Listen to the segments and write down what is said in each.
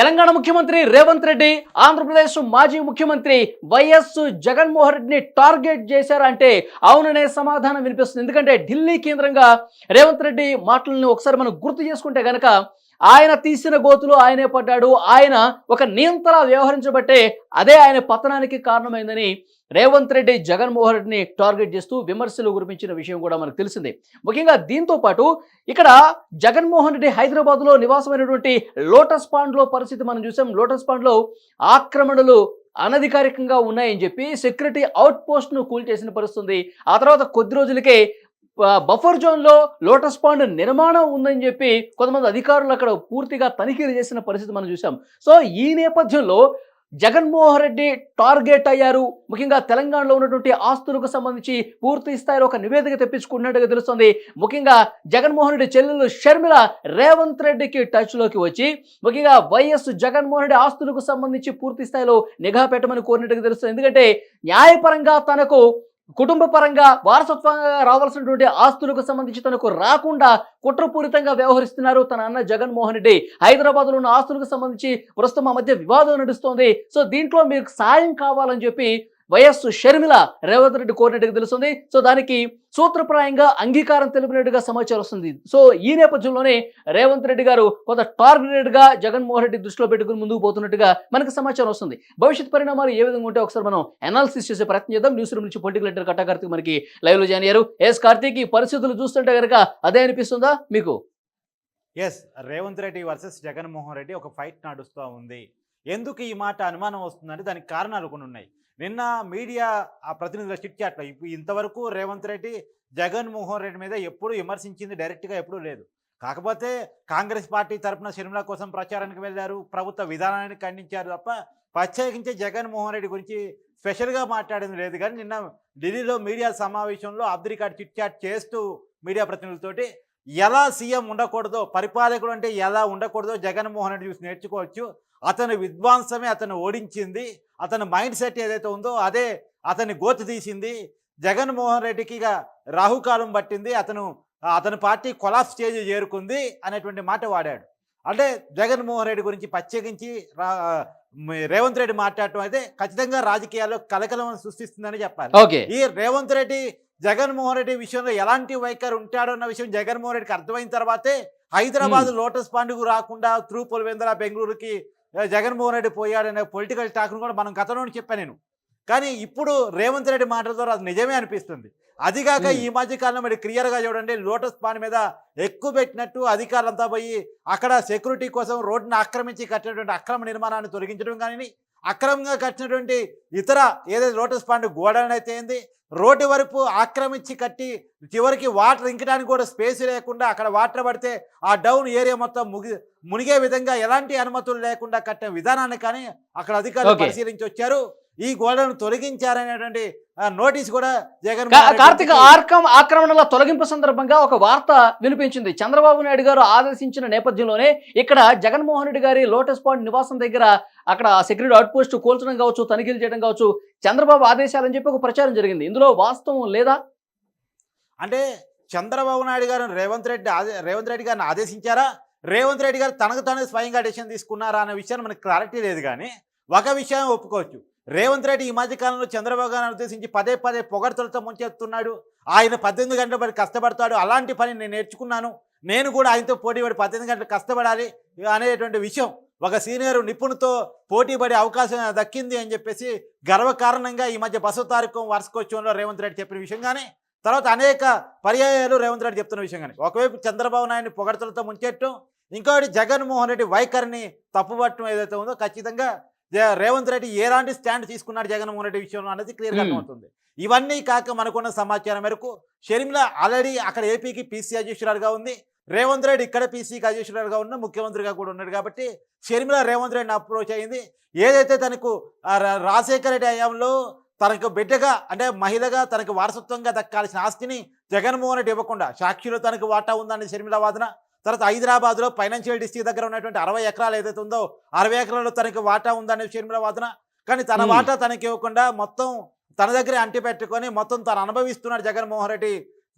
తెలంగాణ ముఖ్యమంత్రి రేవంత్ రెడ్డి ఆంధ్రప్రదేశ్ మాజీ ముఖ్యమంత్రి వైఎస్ జగన్మోహన్ రెడ్డిని టార్గెట్ చేశారంటే అవుననే సమాధానం వినిపిస్తుంది. ఎందుకంటే ఢిల్లీ కేంద్రంగా రేవంత్ రెడ్డి మాటలను ఒకసారి మనం గుర్తు చేసుకుంటే గనక ఆయన తీసిన గోతులు ఆయనే పడ్డాడు. ఆయన ఒక నియంతలా వ్యవహరించబట్టే అదే ఆయన పతనానికి కారణమైందని రేవంత్ రెడ్డి జగన్మోహన్ రెడ్డిని టార్గెట్ చేస్తూ విమర్శలు కురిపించిన విషయం కూడా మనకు తెలిసిందే. ముఖ్యంగా దీంతో పాటు ఇక్కడ జగన్మోహన్ రెడ్డి హైదరాబాద్లో నివాసమైనటువంటి లోటస్ పాండ్లో పరిస్థితి మనం చూసాం. లోటస్ పాండ్లో ఆక్రమణలు అనధికారికంగా ఉన్నాయని చెప్పి సెక్యూరిటీ అవుట్ పోస్ట్ను కూల్చేసిన పరిస్థితుంది. ఆ తర్వాత కొద్ది రోజులకే బఫర్ జోన్లో లోటస్ పాండ్ నిర్మాణం ఉందని చెప్పి కొంతమంది అధికారులు అక్కడ పూర్తిగా తనిఖీలు చేసిన పరిస్థితి మనం చూసాం. సో ఈ నేపథ్యంలో జగన్మోహన్ రెడ్డి టార్గెట్ అయ్యారు. ముఖ్యంగా తెలంగాణలో ఉన్నటువంటి ఆస్తులకు సంబంధించి పూర్తి స్థాయిలో ఒక నివేదిక తెప్పించుకున్నట్టుగా తెలుస్తుంది. ముఖ్యంగా జగన్మోహన్ రెడ్డి చెల్లెలు షర్మిల రేవంత్ రెడ్డికి టచ్లోకి వచ్చి ముఖ్యంగా వైఎస్ జగన్మోహన్ రెడ్డి ఆస్తులకు సంబంధించి పూర్తి స్థాయిలో నిఘా పెట్టమని కోరినట్టుగా తెలుస్తుంది. ఎందుకంటే న్యాయపరంగా తనకు కుటుంబ పరంగా వారసత్వంగా రావాల్సినటువంటి ఆస్తులకు సంబంధించి తనకు రాకుండా కుట్రపూరితంగా వ్యవహరిస్తున్నారు తన అన్న జగన్మోహన్ రెడ్డి. హైదరాబాద్లో ఉన్న ఆస్తులకు సంబంధించి ప్రస్తుతం మా మధ్య వివాదం నడుస్తోంది. సో దీంట్లో మీకు సాయం కావాలని చెప్పి వైఎస్ షర్మిల రేవంత్ రెడ్డి కోరినట్టుగా తెలుస్తుంది. సో దానికి సూత్రప్రాయంగా అంగీకారం తెలిపినట్టుగా సమాచారం వస్తుంది. సో ఈ నేపథ్యంలోనే రేవంత్ రెడ్డి గారు కొంత టార్గెటెడ్గా జగన్మోహన్ రెడ్డి దృష్టిలో పెట్టుకుని ముందుకు పోతున్నట్టుగా మనకు సమాచారం వస్తుంది. భవిష్యత్ పరిణామాలు ఏ విధంగా ఉంటే ఒకసారి మనం అనాలిసిస్ చేసే ప్రయత్నం చేద్దాం. న్యూస్ రూమ్ నుంచి పొలిటికల్ లీడర్ కట్టాకార్తిక్ మనకి లైవ్లో జాయిన్ అయ్యారు. ఎస్ కార్తీక్ ఈ పరిస్థితులు చూస్తుంటే కనుక అదే అనిపిస్తుందా మీకు? ఎస్ రేవంత్ రెడ్డి వర్సెస్ జగన్మోహన్ రెడ్డి ఒక ఫైట్ నడుస్తూ ఉంది. ఎందుకు ఈ మాట అనుమానం వస్తుందంటే దానికి కారణాలు కొన్ని ఉన్నాయి. నిన్న మీడియా ఆ ప్రతినిధుల చిట్ చాట్లో ఇప్పుడు ఇంతవరకు రేవంత్ రెడ్డి జగన్మోహన్ రెడ్డి మీద ఎప్పుడు విమర్శించింది డైరెక్ట్గా ఎప్పుడూ లేదు. కాకపోతే కాంగ్రెస్ పార్టీ తరపున షర్మిల కోసం ప్రచారానికి వెళ్ళారు ప్రభుత్వ విధానాన్ని ఖండించారు తప్ప ప్రత్యేకించి జగన్మోహన్ రెడ్డి గురించి స్పెషల్గా మాట్లాడింది లేదు. కానీ నిన్న ఢిల్లీలో మీడియా సమావేశంలో off the record chit chat చేస్తూ మీడియా ప్రతినిధులతోటి ఎలా సీఎం ఉండకూడదో పరిపాలకుడు అంటే ఎలా ఉండకూడదో జగన్మోహన్ రెడ్డి చూసి నేర్చుకోవచ్చు. అతను విద్వాంసమే అతను ఓడించింది. అతని మైండ్ సెట్ ఏదైతే ఉందో అదే అతని గోతి తీసింది. జగన్మోహన్ రెడ్డికి ఇక రాహుకాలం పట్టింది. అతను అతని పార్టీ కొలాప్ స్టేజ్ చేరుకుంది అనేటువంటి మాట వాడాడు. అంటే జగన్మోహన్ రెడ్డి గురించి ప్రత్యేకించి రేవంత్ రెడ్డి మాట్లాడటం అయితే ఖచ్చితంగా రాజకీయాల్లో కలకలం సృష్టిస్తుందని చెప్పాలి. ఈ రేవంత్ రెడ్డి జగన్మోహన్ రెడ్డి విషయంలో ఎలాంటి వైఖరి ఉంటాడో అన్న విషయం జగన్మోహన్ రెడ్డికి అర్థమైన తర్వాతే హైదరాబాద్ లోటస్ పండుగ రాకుండా త్రూ పులివెందుల బెంగళూరుకి జగన్మోహన్ రెడ్డి పోయాడనే పొలిటికల్ టాక్ను కూడా మనం గతంలో చెప్పాను నేను కానీ ఇప్పుడు రేవంత్ రెడ్డి మాటల ద్వారా అది నిజమే అనిపిస్తుంది అదిగాక. ఈ మధ్య కాలంలో మరి క్లియర్గా చూడండి లోటస్ పాన్ మీద ఎక్కువ పెట్టినట్టు అధికారులంతా పోయి అక్కడ సెక్యూరిటీ కోసం రోడ్డును ఆక్రమించి కట్టినటువంటి అక్రమ నిర్మాణాన్ని తొలగించడం కానీ అక్రమంగా కట్టినటువంటి ఇతర ఏదైతే లోటస్ పాండ్ గోడౌన్ అయితే ఏంది రోడ్డు వరకు ఆక్రమించి కట్టి చివరికి వాటర్ ఇంకడానికి కూడా స్పేస్ లేకుండా అక్కడ వాటర్ పడితే ఆ డౌన్ ఏరియా మొత్తం ముగి మునిగే విధంగా ఎలాంటి అనుమతులు లేకుండా కట్టిన విధానాన్ని కానీ అక్కడ అధికారులు. పరిశీలించి వచ్చారు ఈ గోడను తొలగించారనేటువంటి నోటీస్ కూడా జగన్ కార్తీక ఆర్కం ఆక్రమణల తొలగింపు సందర్భంగా ఒక వార్త వినిపించింది. చంద్రబాబు నాయుడు గారు ఆదేశించిన నేపథ్యంలోనే ఇక్కడ జగన్మోహన్ రెడ్డి గారి లోటస్ పాయింట్ నివాసం దగ్గర అక్కడ సెక్యూరిటీ అవుట్ పోస్ట్ కూల్చడం కావచ్చు తనిఖీలు చేయడం కావచ్చు చంద్రబాబు ఆదేశాలని చెప్పి ఒక ప్రచారం జరిగింది. ఇందులో వాస్తవం లేదా? అంటే చంద్రబాబు నాయుడు గారు రేవంత్ రెడ్డి రేవంత్ రెడ్డి గారిని ఆదేశించారా? రేవంత్ రెడ్డి గారు తనకు తానే స్వయంగా డెసిషన్ తీసుకున్నారా అనే విషయాన్ని మనకు క్లారిటీ లేదు కానీ ఒక విషయం ఒప్పుకోవచ్చు. రేవంత్ రెడ్డి ఈ మధ్య కాలంలో చంద్రబాబు గారిని ఉద్దేశించి పదే పదే పొగడ్తలతో ముంచేస్తున్నాడు ఆయన పద్దెనిమిది గంటల పడి కష్టపడతాడు. అలాంటి పని నేను నేర్చుకున్నాను. నేను కూడా ఆయనతో పోటీ పడి పద్దెనిమిది గంటలు కష్టపడాలి అనేటువంటి విషయం ఒక సీనియర్ నిపుణుతో పోటీపడే అవకాశం దక్కింది అని చెప్పేసి గర్వకారణంగా ఈ మధ్య బసవ తారకం వార్షికోత్సవంలో రేవంత్ రెడ్డి చెప్పిన విషయం కానీ తర్వాత అనేక పర్యాయాలు రేవంత్ రెడ్డి చెప్తున్న విషయం కానీ. ఒకవైపు చంద్రబాబు నాయుడిని పొగడ్తలతో ముంచెట్టడం ఇంకోటి జగన్మోహన్ రెడ్డి వైఖరిని తప్పుపట్టడం ఏదైతే ఉందో ఖచ్చితంగా రేవంత్ రెడ్డి ఎలాంటి స్టాండ్ తీసుకున్నాడు జగన్మోహన్ రెడ్డి విషయంలో అనేది క్లియర్గా. అర్థమవుతుంది. ఇవన్నీ కాక మనకున్న సమాచారం మేరకు షర్మిల ఆల్రెడీ అక్కడ ఏపీకి పీసీ అధ్యక్షురాలుగా ఉంది. రేవంత్ రెడ్డి ఇక్కడ పీసీకి అధ్యక్షురాలుగా ఉన్న ముఖ్యమంత్రిగా కూడా ఉన్నాడు కాబట్టి షర్మిల రేవంత్ రెడ్డిని అప్రోచ్ అయింది. ఏదైతే తనకు రాజశేఖర రెడ్డి హయాంలో తనకు బిడ్డగా అంటే మహిళగా తనకు వారసత్వంగా దక్కాల్సిన ఆస్తిని జగన్మోహన్ రెడ్డి ఇవ్వకుండా సాక్షిలో తనకు వాటా ఉందని షర్మిల వాదన. తర్వాత హైదరాబాద్లో ఫైనాన్షియల్ డిస్ట్రిక్ట్ దగ్గర ఉన్నటువంటి అరవై ఎకరాలు ఏదైతే ఉందో అరవై ఎకరాల్లో తనకు వాటా ఉందనే షర్మిల వాదన కానీ తన. వాటా తనకి ఇవ్వకుండా మొత్తం తన దగ్గరే అంటి పెట్టుకొని మొత్తం తను అనుభవిస్తున్నాడు జగన్మోహన్ రెడ్డి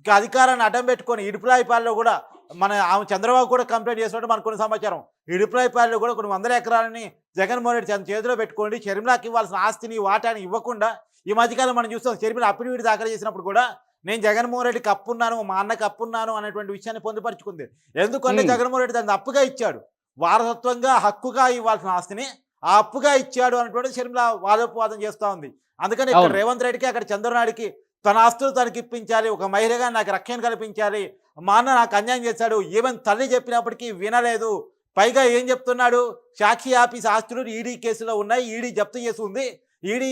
అధికారాన్ని అడ్డం పెట్టుకొని ఇడుపులాయిపాలలో కూడా మన ఆమె చంద్రబాబు కూడా కంప్లైంట్ చేసినట్టు మనకు కొన్ని సమాచారం ఇడుపులాయిపాలలో కూడా కొన్ని వందల ఎకరాలని జగన్మోహన్ రెడ్డి తన చేతిలో పెట్టుకోండి షర్మిలాకి ఇవ్వాల్సిన ఆస్తిని వాటాని ఇవ్వకుండా ఈ మధ్యకాలం మనం చూస్తాం షర్మిల అప్పిడివిడి దాఖలు చేసినప్పుడు కూడా నేను జగన్మోహన్ రెడ్డికి అప్పున్నాను మా అన్నకి అప్పున్నాను అనేటువంటి విషయాన్ని పొందుపరుచుకుంది. ఎందుకంటే. జగన్మోహన్ రెడ్డి దాన్ని అప్పుగా ఇచ్చాడు. వారసత్వంగా హక్కుగా ఇవ్వాల్సిన ఆస్తిని ఆ అప్పుగా ఇచ్చాడు అనేటువంటి షర్మిల వాదోపవాదం చేస్తూ ఉంది. అందుకని ఇక్కడ. రేవంత్ రెడ్డికి అక్కడ చంద్రనాయుడికి తన ఆస్తులు తనకి ఇప్పించాలి ఒక మహిళగా నాకు రక్షణ కల్పించాలి మా అన్న నాకు అన్యాయం చేశాడు ఈవెన్ తల్లి చెప్పినప్పటికీ వినలేదు. పైగా ఏం చెప్తున్నాడు? సాక్షి ఆఫీస్ ఆస్తులు ఈడీ కేసులో ఉన్నాయి ఈడీ జప్తు చేసి ఉంది. ఈడీ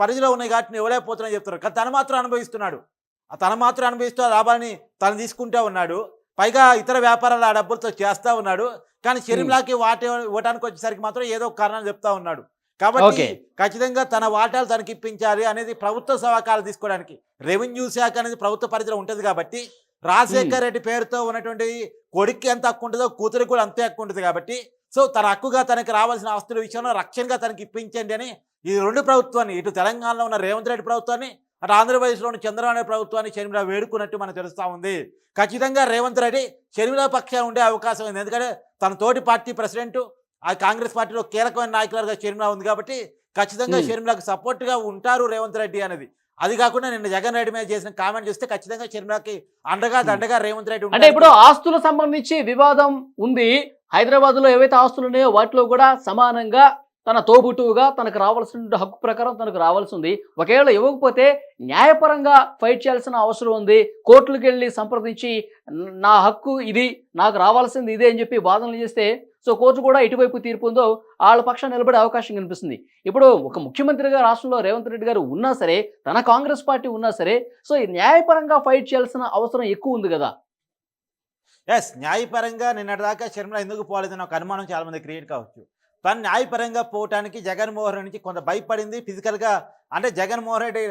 పరిధిలో ఉన్నాయి కాబట్టి ఇవ్వలేకపోతున్నాయి చెప్తున్నారు. కానీ తను మాత్రం అనుభవిస్తున్నాడు. ఆ తను మాత్రం అనుభవిస్తూ ఆ లాభాన్ని తను తీసుకుంటూ ఉన్నాడు. పైగా ఇతర వ్యాపారాలు ఆ డబ్బులతో చేస్తూ ఉన్నాడు. కానీ షర్మిలాకి వాట ఇవ్వడానికి వచ్చేసరికి మాత్రం ఏదో ఒక కారణాలు చెప్తా ఉన్నాడు. కాబట్టి. ఖచ్చితంగా తన వాటాలు తనకి ఇప్పించాలి అనేది ప్రభుత్వ సహకారాలు తీసుకోవడానికి రెవెన్యూ శాఖ అనేది ప్రభుత్వ పరిధిలో ఉంటుంది కాబట్టి రాజశేఖర్ రెడ్డి పేరుతో ఉన్నటువంటి కొడుక్కి ఎంత హక్కు ఉంటుందో కూతురికి కూడా అంతే హక్కు ఉంటుంది కాబట్టి సో తన హక్కుగా తనకి రావాల్సిన ఆస్తుల విషయంలో రక్షణగా తనకి ఇప్పించండి అని ఈ రెండు ప్రభుత్వాన్ని ఇటు తెలంగాణలో ఉన్న రేవంత్ రెడ్డి ప్రభుత్వాన్ని అటు ఆంధ్రప్రదేశ్లో ఉన్న చంద్రబాబు నాయుడు ప్రభుత్వాన్ని షర్మిల వేడుకున్నట్టు మనకు తెలుస్తూ ఉంది. ఖచ్చితంగా రేవంత్ రెడ్డి షర్మిల పక్షాన ఉండే అవకాశం ఉంది. ఎందుకంటే తన తోటి పార్టీ ప్రెసిడెంట్ ఆ కాంగ్రెస్ పార్టీలో కీలకమైన నాయకులుగా షర్మిల ఉంది కాబట్టి ఖచ్చితంగా. షర్మిలకు సపోర్ట్గా ఉంటారు రేవంత్ రెడ్డి అనేది. అది కాకుండా నిన్న జగన్ రెడ్డి మీద చేసిన కామెంట్ చూస్తే ఖచ్చితంగా షర్మిలకి అండగా దండగా రేవంత్ రెడ్డి అంటే. ఇప్పుడు ఆస్తులకు సంబంధించి వివాదం ఉంది. హైదరాబాద్లో ఏవైతే ఆస్తులు ఉన్నాయో వాటిలో కూడా సమానంగా తన తోబుట్టువుగా తనకు రావాల్సిన హక్కు ప్రకారం తనకు రావాల్సి ఉంది. ఒకవేళ ఇవ్వకపోతే న్యాయపరంగా ఫైట్ చేయాల్సిన అవసరం ఉంది. కోర్టులకు వెళ్ళి సంప్రదించి నా హక్కు ఇది నాకు రావాల్సింది ఇదే అని చెప్పి వాదనలు చేస్తే సో కోర్టు కూడా ఎటువైపు తీర్పు ఉందో వాళ్ళ పక్షం నిలబడే అవకాశం కనిపిస్తుంది. ఇప్పుడు ఒక ముఖ్యమంత్రిగా రాష్ట్రంలో రేవంత్ రెడ్డి గారు ఉన్నా సరే తన కాంగ్రెస్ పార్టీ ఉన్నా సరే సో న్యాయపరంగా ఫైట్ చేయాల్సిన అవసరం ఎక్కువ ఉంది కదా. ఎస్ న్యాయపరంగా నిన్నటిదాకా శర్మల ఎందుకు పోలేదని ఒక అనుమానం చాలామంది క్రియేట్ కావచ్చు. తను న్యాయపరంగా పోవటానికి జగన్మోహన్ రెడ్డి నుంచి కొంత భయపడింది. ఫిజికల్గా అంటే జగన్మోహన్ రెడ్డి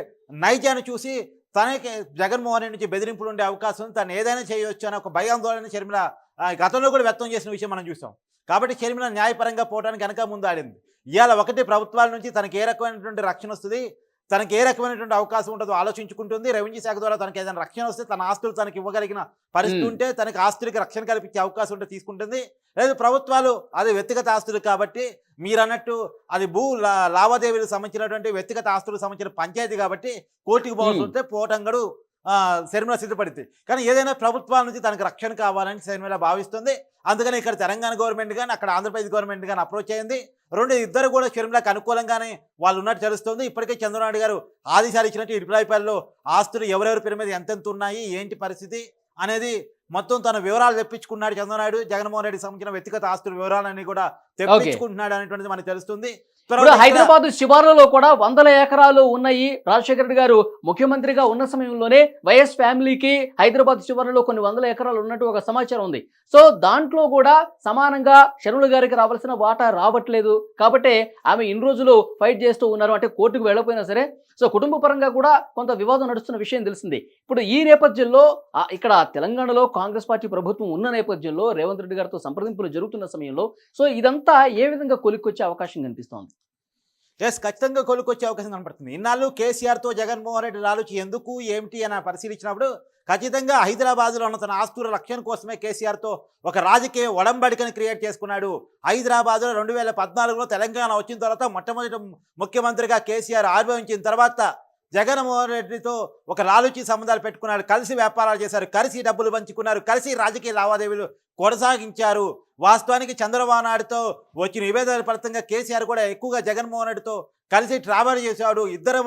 నైజాన్ని చూసి తనకి జగన్మోహన్ రెడ్డి నుంచి బెదిరింపులు ఉండే అవకాశం తను ఏదైనా చేయొచ్చు అని ఒక భయాందోళన షర్మిల ఆ, గతంలో కూడా వ్యక్తం చేసిన విషయం మనం చూసాం. కాబట్టి షర్మిల న్యాయపరంగా పోవడానికి వెనక ముందు ఆడింది. ఇవాళ ఒకటి ప్రభుత్వాల నుంచి తనకి ఏ రకమైనటువంటి రక్షణ వస్తుంది? తనకి ఏ రకమైనటువంటి అవకాశం ఉంటుందో ఆలోచించుకుంటుంది రెవెన్యూ శాఖ ద్వారా తనకి ఏదైనా రక్షణ వస్తే తన ఆస్తులు తనకి ఇవ్వగలిగిన పరిస్థితి. ఉంటే తనకి ఆస్తులకి రక్షణ కల్పించే అవకాశం ఉంటే తీసుకుంటుంది లేదు ప్రభుత్వాలు అది వ్యక్తిగత ఆస్తులు కాబట్టి మీరు అన్నట్టు అది భూ లావాదేవీలకు సంబంధించినటువంటి వ్యక్తిగత ఆస్తులకు సంబంధించిన పంచాయతీ కాబట్టి కోర్టుకు పోవాల్సి. వస్తే పోటంగడు శర్మిల సిద్ధపడింది. కానీ ఏదైనా ప్రభుత్వాల నుంచి తనకు రక్షణ కావాలని శర్మిల భావిస్తుంది. అందుకని ఇక్కడ తెలంగాణ గవర్నమెంట్ కానీ అక్కడ ఆంధ్రప్రదేశ్ గవర్నమెంట్ కానీ అప్రోచ్ అయింది. రెండు ఇద్దరు కూడా షర్మిలకు అనుకూలంగానే వాళ్ళు ఉన్నట్టు తెలుస్తుంది. ఇప్పటికే చంద్రబాబు గారు ఆదేశాలు ఇచ్చినట్టు ఇరుపులైపల్లిలో ఆస్తులు ఎవరెవరి పేరు మీద ఎంతెంత ఉన్నాయి ఏంటి పరిస్థితి అనేది మొత్తం తన వివరాలు తెప్పించుకున్నాడు చంద్రనాయుడు జగన్మోహన్ రెడ్డికి సంబంధించిన వ్యక్తిగత ఆస్తుల వివరాలన్నీ కూడా తెప్పించుకుంటున్నాడు అనేటువంటిది మనకు తెలుస్తుంది. ఇప్పుడు హైదరాబాద్ శివార్లలో కూడా వందల ఎకరాలు ఉన్నాయి. రాజశేఖర రెడ్డి గారు ముఖ్యమంత్రిగా ఉన్న సమయంలోనే వైఎస్ ఫ్యామిలీకి హైదరాబాద్ శివార్లలో కొన్ని వందల ఎకరాలు ఉన్నట్టు ఒక సమాచారం ఉంది. సో దాంట్లో కూడా సమానంగా షర్మిల గారికి రావాల్సిన వాటా రావట్లేదు. కాబట్టి ఆమె ఇన్ని రోజులు ఫైట్ చేస్తూ ఉన్నారు. అంటే కోర్టుకు వెళ్ళకపోయినా సరే. సో కుటుంబ పరంగా కూడా కొంత వివాదం నడుస్తున్న విషయం తెలిసింది. ఇప్పుడు ఈ నేపథ్యంలో ఇక్కడ తెలంగాణలో కాంగ్రెస్ పార్టీ ప్రభుత్వం ఉన్న నేపథ్యంలో రేవంత్ రెడ్డి గారితో సంప్రదింపులు జరుగుతున్న సమయంలో సో ఇదంతా ఏ విధంగా కొలిక్కొచ్చే అవకాశం కనిపిస్తోంది? ఎస్ ఖచ్చితంగా కొలుకొచ్చే అవకాశం కనపడుతుంది. ఇన్నాళ్ళు కేసీఆర్తో జగన్మోహన్ రెడ్డి రాలుచి ఎందుకు ఏమిటి అని పరిశీలించినప్పుడు ఖచ్చితంగా హైదరాబాద్లో ఉన్న తన ఆస్తుల రక్షణ కోసమే కేసీఆర్తో ఒక రాజకీయ ఒడంబడికని క్రియేట్ చేసుకున్నాడు. హైదరాబాద్లో రెండు వేల పద్నాలుగులో తెలంగాణ వచ్చిన తర్వాత మొట్టమొదటి ముఖ్యమంత్రిగా కేసీఆర్ ఆవిర్భవించిన తర్వాత జగన్మోహన్ రెడ్డితో ఒక లాలుచి సంబంధాలు పెట్టుకున్నారు. కలిసి వ్యాపారాలు చేశారు. కలిసి డబ్బులు పంచుకున్నారు. కలిసి రాజకీయ లావాదేవీలు కొనసాగించారు. వాస్తవానికి చంద్రబాబు నాయుడుతో వచ్చిన నివేదన ఫలితంగా కేసీఆర్ కూడా ఎక్కువగా జగన్మోహన్ రెడ్డితో కలిసి ట్రావెల్ చేశాడు. ఇద్దరు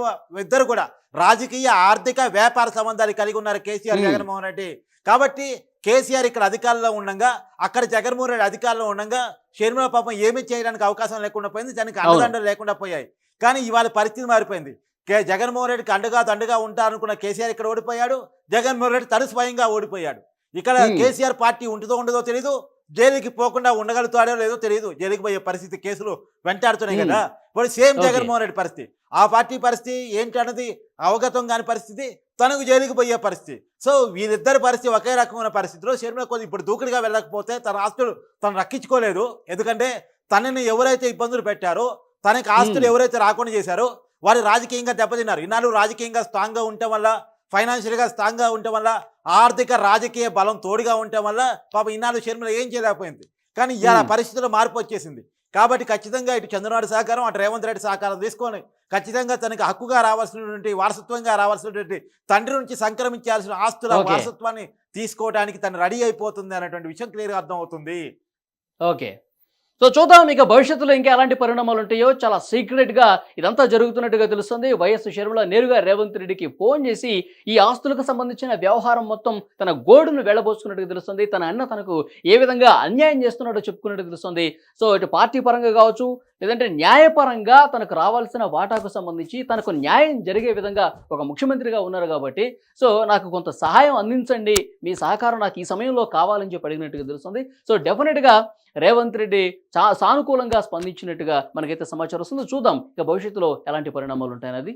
ఇద్దరు కూడా రాజకీయ ఆర్థిక వ్యాపార సంబంధాలు కలిగి ఉన్నారు కేసీఆర్. జగన్మోహన్ రెడ్డి కాబట్టి కేసీఆర్ ఇక్కడ అధికారంలో ఉండగా అక్కడ జగన్మోహన్ రెడ్డి అధికారంలో ఉండగా షర్మిల పాపం ఏమీ చేయడానికి అవకాశం లేకుండా పోయింది. దానికి. అండదండలు లేకుండా పోయాయి. కానీ ఇవాళ పరిస్థితి మారిపోయింది. కే జగన్మోహన్ రెడ్డికి అండగా దండగా ఉంటారనుకున్న కేసీఆర్ ఇక్కడ ఓడిపోయాడు జగన్మోహన్ రెడ్డి తను స్వయంగా ఓడిపోయాడు ఇక్కడ. కేసీఆర్ పార్టీ ఉంటుందో ఉండదో తెలీదు జైలుకి పోకుండా ఉండగలుగుతాడో లేదో తెలియదు జైలుకి పోయే పరిస్థితి కేసులు వెంటాడుతున్నాయి. కదా ఇప్పుడు సేమ్. జగన్మోహన్ రెడ్డి పరిస్థితి ఆ పార్టీ పరిస్థితి ఏంటి అన్నది అవగతం కాని పరిస్థితి తనకు జైలుకి పోయే పరిస్థితి సో వీళ్ళిద్దరి పరిస్థితి ఒకే రకమైన పరిస్థితిలో షర్మిల కొద్ది ఇప్పుడు దూకుడుగా వెళ్ళకపోతే తన ఆస్తులు తను రక్షించుకోలేదు ఎందుకంటే తనని ఎవరైతే ఇబ్బందులు పెట్టారో తనకి ఆస్తులు. ఎవరైతే రాకుండా చేశారో వారు రాజకీయంగా దెబ్బతిన్నారు. ఇన్నాళ్ళు రాజకీయంగా స్ట్రాంగ్గా ఉండటం వల్ల ఫైనాన్షియల్గా స్ట్రాంగ్గా ఉండటం వల్ల ఆర్థిక రాజకీయ బలం తోడుగా ఉండటం వల్ల పాప ఇన్నాళ్ళు షర్మిల ఏం చేయలేకపోయింది. కానీ Hmm. పరిస్థితుల్లో మార్పు వచ్చేసింది. కాబట్టి ఖచ్చితంగా ఇటు చంద్రబాబు సహకారం అటు రేవంత్ రెడ్డి సహకారం తీసుకొని ఖచ్చితంగా తనకి హక్కుగా రావాల్సినటువంటి వారసత్వంగా రావాల్సినటువంటి తండ్రి నుంచి సంక్రమించాల్సిన ఆస్తుల. వారసత్వాన్ని తీసుకోవడానికి తను రెడీ అయిపోతుంది అనేటువంటి విషయం క్లియర్గా అర్థమవుతుంది. ఓకే. సో చూద్దాం ఇక భవిష్యత్తులో ఇంకా ఎలాంటి పరిణామాలు ఉంటాయో. చాలా సీక్రెట్గా ఇదంతా జరుగుతున్నట్టుగా తెలుస్తుంది. వైఎస్ షర్మిల నేరుగా రేవంత్ రెడ్డికి ఫోన్ చేసి ఈ ఆస్తులకు సంబంధించిన వ్యవహారం మొత్తం తన గోడును వెళ్ళబోసుకున్నట్టుగా తెలుస్తుంది. తన అన్న తనకు ఏ విధంగా అన్యాయం చేస్తున్నట్టు చెప్పుకున్నట్టు తెలుస్తుంది. సో ఇటు పార్టీ పరంగా కావచ్చు లేదంటే న్యాయపరంగా తనకు రావాల్సిన వాటాకు సంబంధించి తనకు న్యాయం జరిగే విధంగా ఒక ముఖ్యమంత్రిగా ఉన్నారు కాబట్టి సో నాకు కొంత సహాయం అందించండి మీ సహకారం నాకు ఈ సమయంలో కావాలని చెప్పి అడిగినట్టుగా తెలుస్తుంది. సో డెఫినెట్గా రేవంత్ రెడ్డి చా సానుకూలంగా స్పందించినట్టుగా మనకైతే సమాచారం వస్తుందో. చూద్దాం. ఇక భవిష్యత్తులో ఎలాంటి పరిణామాలు ఉంటాయన్నది